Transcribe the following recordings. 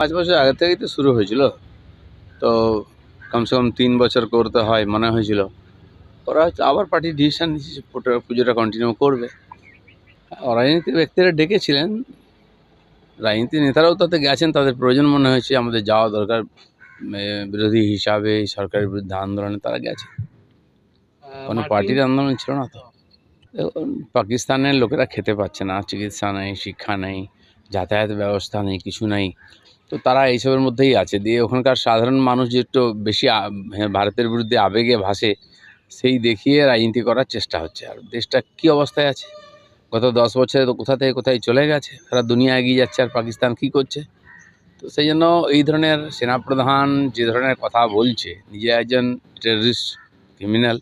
পাঁচ বছর আগে থেকেই তো শুরু হয়েছিল। তো কমসে কম তিন বছর করতে হয় মনে হয়েছিল। ওরা আবার পার্টি ডিসিশান নিয়েছে পুজোটা কন্টিনিউ করবে। রাজনীতি ব্যক্তিরা ডেকেছিলেন। রাজনীতি নেতারাও তাতে গেছেন তাদের প্রয়োজন মনে হয়েছে। আমাদের যাওয়া দরকার। বিরোধী হিসাবে সরকারের বিরুদ্ধে আন্দোলনে তারা গেছে। কোনো পার্টির আন্দোলন ছিল না তো। পাকিস্তানের লোকেরা খেতে পাচ্ছে না। চিকিৎসা নেই শিক্ষা নেই যাতায়াত ব্যবস্থা নেই কিছু নেই। তো তারা এইসবের মধ্যেই আছে। দিয়ে ওখানকার সাধারণ মানুষ যে একটু বেশি হ্যাঁ, ভারতের বিরুদ্ধে আবেগে ভাসে সেই দেখিয়ে রাজনীতি করার চেষ্টা হচ্ছে। আর দেশটা কী অবস্থায় আছে? গত দশ বছরে তো কোথা থেকে কোথায় চলে গেছে? সারা দুনিয়া এগিয়ে যাচ্ছে আর পাকিস্তান কী করছে? তো সেই জন্য এই ধরনের সেনাপ্রধান যে ধরনের কথা বলছে নিজে একজন টেররিস্ট ক্রিমিনাল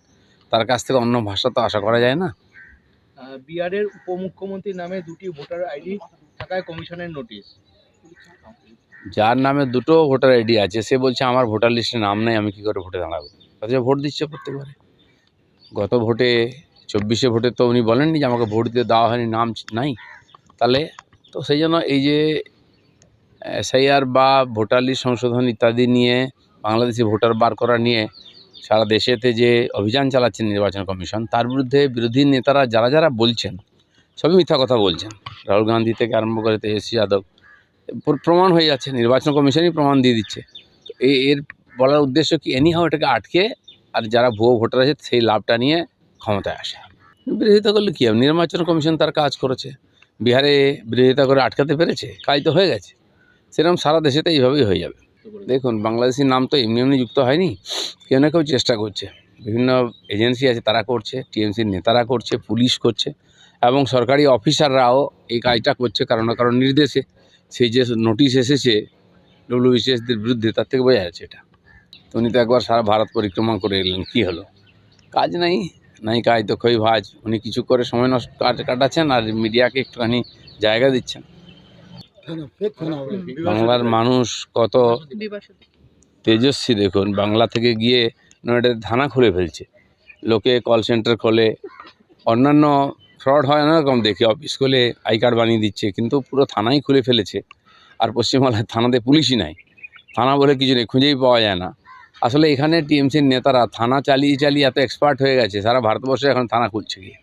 তার কাছ থেকে অন্য ভাষা তো আশা করা যায় না। বিহারের উপমুখ্যমন্ত্রীর নামে দুটি ভোটার আইডি থাকায় কমিশনের নোটিশ। যার নামে দুটো ভোটার আইডি আছে, সে বলছে, আমার ভোটার লিস্টে নাম নেই, আমি কী করে ভোটে দাঁড়াবো? অথচ ভোট দিচ্ছে প্রত্যেকবারে। গত ভোটে, চব্বিশে ভোটে তো উনি বলেননি যে, আমাকে ভোট দিতে দেওয়া হয়নি, নাম নাই। তাহলে তো সেই জন্য এই যে এসআইআর বা ভোটার লিস্ট সংশোধন ইত্যাদি নিয়ে, বাংলাদেশি ভোটার বার করা নিয়ে, সারা দেশেতে যে অভিযান চালাচ্ছেন নির্বাচন কমিশন, তার বিরুদ্ধে বিরোধী নেতারা যারা যারা বলছেন, সবই মিথ্যা কথা বলছেন। রাহুল গান্ধী থেকে আরম্ভ করে তেজস্বী যাদব প্রমাণ হয়ে যাচ্ছে, নির্বাচন কমিশনই প্রমাণ দিয়ে দিচ্ছে। তো এর বলার উদ্দেশ্য কি এনিহাও এটাকে আটকে আর যারা ভুয়ো ভোটার আছে সেই লাভটা নিয়ে ক্ষমতায় আসা। বিরোধিতা করলে কী হবে? নির্বাচন কমিশন তার কাজ করেছে। বিহারে বিরোধিতা করে আটকাতে পেরেছে? কাজ তো হয়ে গেছে। সেরকম সারা দেশে তো এইভাবেই হয়ে যাবে। দেখুন, বাংলাদেশের নাম তো এমনি এমনি যুক্ত হয়নি। কেউ না কেউ চেষ্টা করছে। বিভিন্ন এজেন্সি আছে, তারা করছে, টিএমসির নেতারা করছে, পুলিশ করছে এবং সরকারি অফিসাররাও এই কাজটা করছে কারণ কারণ নির্দেশে। সেই যে নোটিশ এসেছে ডব্লিউবিসিএসদের বিরুদ্ধে, তার থেকে বোঝা যাচ্ছে এটা। তো উনি তো একবার সারা ভারত পরিক্রমা করে এলেন, কী হলো? কাজ নাই নাই কাজ তো খই ভাজ। উনি কিছু করে সময় নষ্ট কাট- কাটাচ্ছেন আর মিডিয়াকে একটুখানি জায়গা দিচ্ছেন। বাংলার মানুষ কত তেজস্বী, দেখুন, বাংলা থেকে গিয়ে নয়ডা থানা খুলে ফেলছে। লোকে কল সেন্টার খোলে, অন্যান্য ফ্রড হয় অনেক রকম দেখি অফিস খুলে আই কার্ড বানিয়ে দিচ্ছে, কিন্তু পুরো থানাই খুলে ফেলেছে। আর পশ্চিমবাংলায় থানাতে পুলিশই নাই। থানা বলে কিছু নেই, খুঁজেই পাওয়া যায় না। আসলে এখানে টিএমসির নেতারা থানা চালিয়ে চালিয়ে এত এক্সপার্ট হয়ে গেছে, সারা ভারতবর্ষে এখন থানা খুলছে। গিয়ে